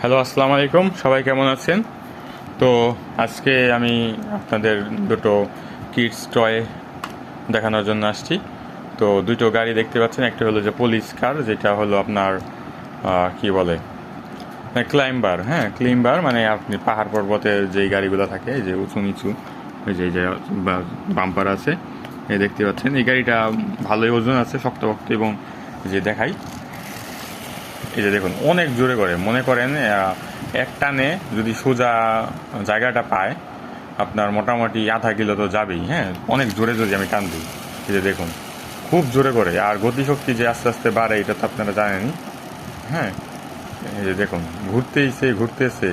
Hello আসসালামু আলাইকুম। সবাই কেমন আছেন? তো আজকে আমি আপনাদের দুটো কিডস টয় দেখানোর জন্য আসছি। তো দুটো গাড়ি দেখতে পাচ্ছেন, একটা হলো যে পুলিশ কার যেটা হলো আপনার কি বলে? ক্লাইম্বার হ্যাঁ ক্লাইম্বার মানে আপনি পাহাড় পর্বতে যেই গাড়িগুলো থাকে যে উঁচু নিচু, ওই যে বাম্পার আছে, এই দেখতে পাচ্ছেন। এই গাড়িটা ভালোই ওজন আছে শক্তভক্ত এবং যে দেখাই এই যে দেখুন, অনেক জোরে করে। মনে করেন এক টানে যদি সোজা জায়গাটা পায়, আপনার মোটামুটি আধা কিলো তো যাবেই হ্যাঁ? অনেক জোরে যদি আমি টান দিই, এই যে দেখুন, খুব জোরে করে। আর গতিশক্তি যে আস্তে আস্তে বাড়ে, এটা তো আপনারা জানেনই হ্যাঁ? এই যে দেখুন, ঘুরতেইছে ঘুরতেছে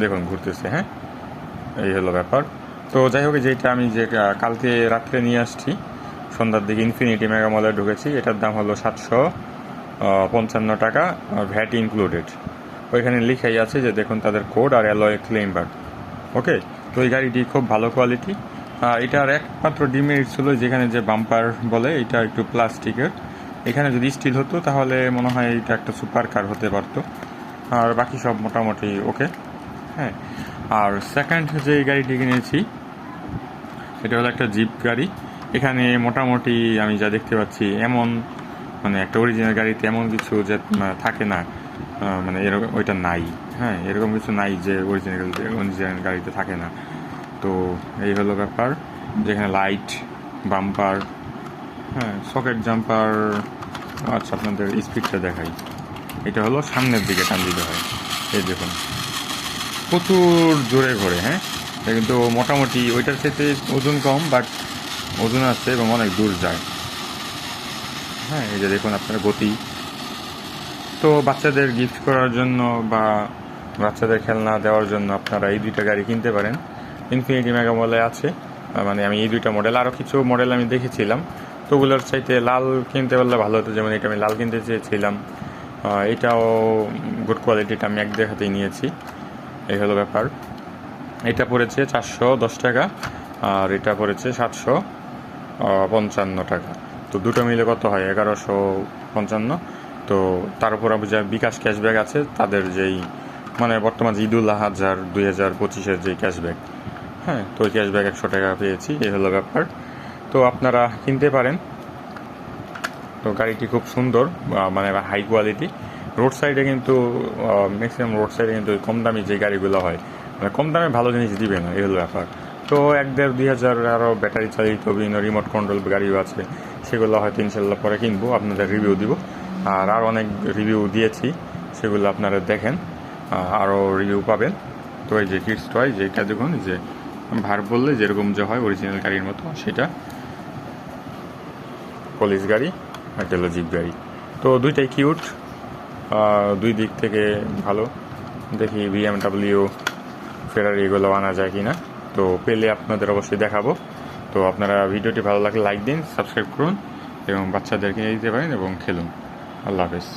দেখুন ঘুরতেছে হ্যাঁ? এই হলো ব্যাপার। তো যাই হোক যেটা আমি যে কালকে রাত্রে নিয়ে আসছি, সন্ধ্যার দিকে ইনফিনিটি মেগা মলে ঢুকেছি, এটার দাম হলো সাতশো। পঞ্চান্ন টাকা ভ্যাট ইনক্লুডেড ওইখানে লিখাই আছে যে দেখুন তাদের কোড আর অ্যালয় ক্লেমবার ওকে? তো এই গাড়িটি খুব ভালো কোয়ালিটি এটার একমাত্র ডিমেরিট ছিল যেখানে যে বাম্পার বলে, এটা একটু প্লাস্টিকের। এখানে যদি স্টিল হতো, তাহলে মনে হয় এটা একটা সুপার কার হতে পারতো। আর বাকি সব মোটামুটি ওকে হ্যাঁ? আর সেকেন্ড যে গাড়িটি কিনেছি, এটা হলো একটা জিপ গাড়ি। এখানে মোটামুটি আমি যা দেখতে পাচ্ছি, এমন মানে একটা অরিজিনাল গাড়িতে এমন কিছু যে থাকে না মানে এরকম, ওইটা নাই। হ্যাঁ এরকম কিছু নাই যে অরিজিনাল অরিজিনাল গাড়িতে থাকে না। তো এই হলো ব্যাপার। যেখানে লাইট বাম্পার হ্যাঁ সকেট জাম্পার আচ্ছা আপনাদের স্পিডটা দেখাই। এটা হলো সামনের দিকে টান দিতে হয়। এই দেখুন, প্রচুর জোরে ঘোরে হ্যাঁ? কিন্তু মোটামুটি, ওইটার ক্ষেত্রে ওজন কম বাট ওজন আছে এবং অনেক দূর যায়। হ্যাঁ এই যে দেখুন আপনার গতি। তো বাচ্চাদের গিফট করার জন্য বা বাচ্চাদের খেলনা দেওয়ার জন্য আপনারা এই দুইটা গাড়ি কিনতে পারেন। ইনফিনিটি মেগা মলে আছে। মানে আমি এই দুইটা মডেল আরও কিছু মডেল আমি দেখেছিলাম। তো ওগুলোর চাইতে লাল কিনতে পারলে ভালো হতো। যেমন এটা আমি লাল কিনতে চেয়েছিলাম। এটাও গুড কোয়ালিটিটা আমি এক দেখাতেই নিয়েছি। এই হলো ব্যাপার। এটা পড়েছে চারশো দশ টাকা, আর এটা পড়েছে সাতশো পঞ্চান্ন টাকা। তো দুটো মিলে কত হয়? এগারোশো পঞ্চান্ন। তো তার উপর যা বিকাশ ক্যাশব্যাক আছে, তাদের যেই মানে বর্তমান যে ঈদুল আহাজার দুই হাজার পঁচিশের যে ক্যাশব্যাক হ্যাঁ তো ওই ক্যাশব্যাক একশো টাকা পেয়েছি, এই হলো ব্যাপার। তো আপনারা কিনতে পারেন। তো গাড়িটি খুব সুন্দর মানে হাই কোয়ালিটি রোড সাইডে কিন্তু ম্যাক্সিমাম রোড সাইডে কিন্তু কম দামি যে গাড়িগুলো হয় মানে কম দামে ভালো জিনিস দিবে না, এই হলো ব্যাপার। তো এক দেড় দুই হাজার আরও ব্যাটারি চালিত বিভিন্ন রিমোট কন্ট্রোল গাড়িও আছে। সেগুলো হয়তো ইনশাল্লাহ পরে কিনবো, আপনাদের রিভিউ দিব। আর আর অনেক রিভিউ দিয়েছি, সেগুলো আপনারা দেখেন আরও রিভিউ পাবেন। তো এই যে কিডস টয় যেটা দেখুন যে ভার বললে যেরকম যে হয় অরিজিনাল গাড়ির মতো, সেটা পুলিশ গাড়ি আর জিপ গাড়ি। তো দুইটাই কিউট দুই দিক থেকে ভালো। দেখি বিএমডাব্লিউ ফেরারি এগুলো আনা যায় কি না তো পেলে আপনাদের অবশ্যই দেখাবো। তো আপনারা ভিডিওটি ভালো লাগলে লাইক দিন সাবস্ক্রাইব করুন এবং বাচ্চাদেরকে দিতে পারেন এবং খেলুন। আল্লাহ হাফেজ।